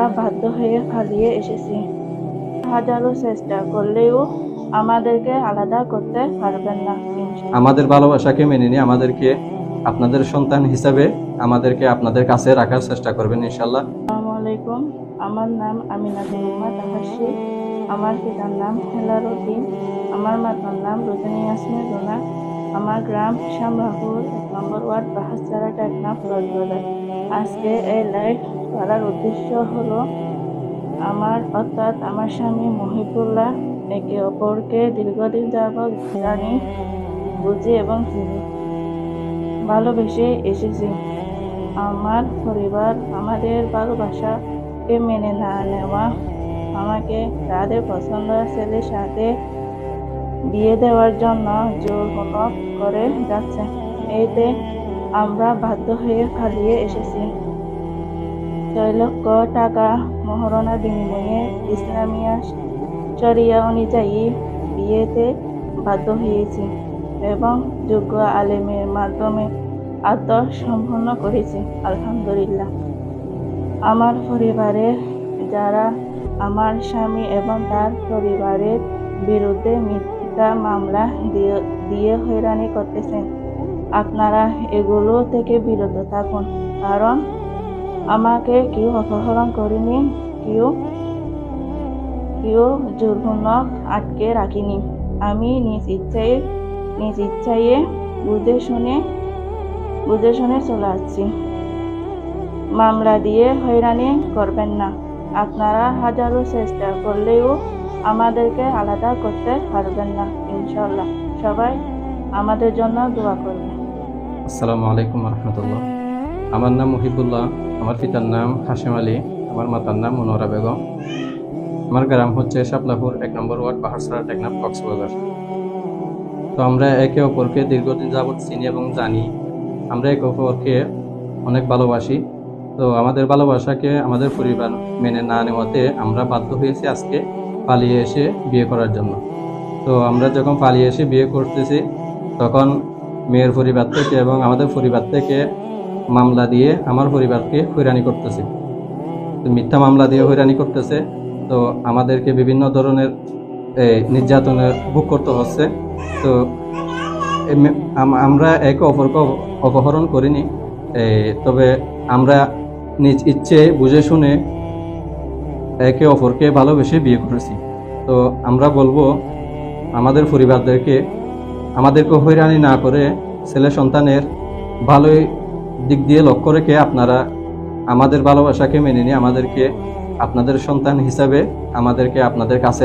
আমরা বাধ্য হয়ে পালিয়ে এসেছি। হাজারো চেষ্টা করলেও আমাদেরকে আলাদা করতে পারবেন না আমাদের ভালোবাসাকে মেনে নিয়ে আমাদেরকে আপনাদের সন্তান হিসাবে আমাদেরকে আপনাদের কাছে রাখার চেষ্টা করবেন ইনশাল্লাহ আসসালামু আলাইকুম। আমার নাম আমিনা বেগমা তাহাসি আমার পিতার নাম হেলার উদ্দিন। আমার মাতার নাম রজনী ইয়াসমিন রোনা। আমার গ্রাম শ্যামবাহুর এক নম্বর ওয়ার্ড বাহাসারা টেকনাফ রজবাজার আজকে এই লাইভ করার উদ্দেশ্য হলো আমার, অর্থাৎ আমার স্বামী মহিবুল্লাহ, একে অপরকে দীর্ঘদিন যাবৎ জানি, বুঝি এবং ভালোবেসে এসেছি। আমার পরিবার আমাদের ভালোবাসাকে মেনে না নেওয়া, আমাকে তাদের পছন্দের ছেলের সাথে বিয়ে দেওয়ার জন্য জোর করে যাচ্ছে। এতে আমরা বাধ্য হয়ে পালিয়ে এসেছি। ছয় লক্ষ টাকা মহারণা বিনিময়ে ইসলামিয়া শরিয়া অনুযায়ী বিয়েতে বাধ্য হয়েছি এবং যোগ্য আলেমের মাধ্যমে আত্মসম্পন্ন করেছি, আলহামদুলিল্লাহ। আমার পরিবারের যারা আমার স্বামী এবং তার পরিবারের বিরুদ্ধে মিথ্যা মামলা দিয়ে দিয়ে হয়রানি করতেছেন আপনারা এগুলো থেকে বিরত থাকুন, কারণ আমাকে কেউ অপহরণ করেনি, কেউ কেউ জোরপূর্বক আটকে রাখিনি। আমি নিজ ইচ্ছায় নিজ ইচ্ছায় বুঝে শুনে বুঝে শুনে চলে আসছি। মামলা দিয়ে হয়রানি করবেন না। আপনারা হাজারো চেষ্টা করলেও আমাদেরকে আলাদা করতে পারবেন না ইনশাল্লাহ সবাই আমাদের জন্য দোয়া করবেন। আসসালামু আলাইকুম রহমতুল্লাহ। আমার নাম মুহিবুল্লাহ, আমার পিতার নাম হাসিম আলী, আমার মাতার নাম মনোরা বেগম। আমার গ্রাম হচ্ছে শাপলাপুর, এক নম্বর ওয়ার্ড পাহাড়সরা টেকনাফ, কক্সবাজার। তো আমরা একে অপরকে দীর্ঘদিন যাবৎ চিনি এবং জানি। আমরা একে অপরকে অনেক ভালোবাসি। তো আমাদের ভালোবাসাকে আমাদের পরিবার মেনে না নেওয়াতে আমরা বাধ্য হয়েছি আজকে পালিয়ে এসে বিয়ে করার জন্য। তো আমরা যখন পালিয়ে এসে বিয়ে করতেছি, তখন মেয়ের পরিবার থেকে এবং আমাদের পরিবার থেকে মামলা দিয়ে আমার পরিবারকে হয়রানি করতেছে। মিথ্যা মামলা দিয়ে হয়রানি করতেছে। তো আমাদেরকে বিভিন্ন ধরনের নির্যাতনের ভোগ করতে হচ্ছে। তো আমরা একে অপরকে অপহরণ করিনি। তবে আমরা নিজ ইচ্ছে বুঝে শুনে একে অপরকে ভালোবেসে বিয়ে করেছি। তো আমরা বলব, আমাদের পরিবারদেরকে আমাদেরকে হয়রানি না করে ছেলে সন্তানের ভালোই দিক দিয়ে লক্ষ্য রেখে আপনারা আমাদের ভালোবাসাকে মেনে নিয়ে আমাদেরকে আপনাদের সন্তান হিসাবে আমাদেরকে আপনাদের কাছে